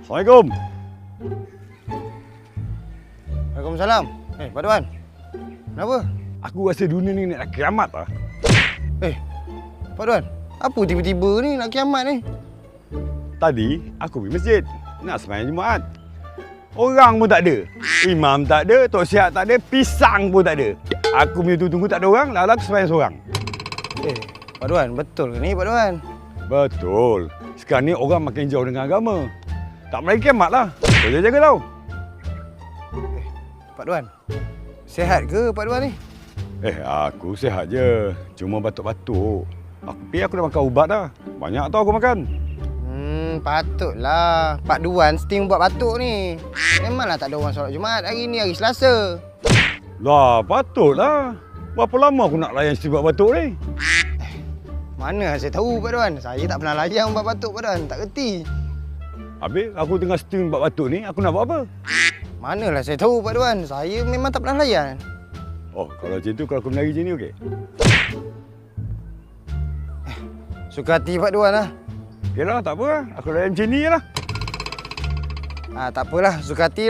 Assalamualaikum. Waalaikumsalam. Eh, Pak Duan. Kenapa? Aku rasa dunia ni nak kiamat lah. Eh, Pak Duan. Apa tiba-tiba ni nak kiamat ni? Tadi aku pergi masjid nak sembahyang Jumaat. Orang pun tak ada. Imam tak ada, tok siap tak ada, pisang pun tak ada. Aku punya tunggu tak ada orang, lalu aku sembahyang seorang. Eh, Pak Duan, betul ke ni Pak Duan? Betul. Sekarang ni orang makin jauh dengan agama. Tak melayu kiamat lah. Kau jaga tau. Pak Duan. Sehat ke Pak Duan ni? Eh, aku sihat je. Cuma batuk-batuk. Aku pergi aku dah makan ubat dah. Banyak tau aku makan. Hmm, patutlah. Pak Duan sting buat batuk ni. Memanglah tak ada orang solat Jumaat hari ni hari Selasa. Lah, patutlah. Berapa lama aku nak layan si buat batuk ni? Mana saya tahu Pak Duan? Saya tak pernah layan buat batuk Pak Duan. Tak kerti. Habis aku tengah steam buat batuk ni, aku nak buat apa? Manalah saya tahu Pak Duan. Saya memang tak pernah layan. Oh, kalau macam tu, kalau aku menari macam ni, okey? Suka hati Pak Duan lah. Okey lah, tak apa lah. Aku layan macam ni je lah. Ah, tak apalah. Suka hati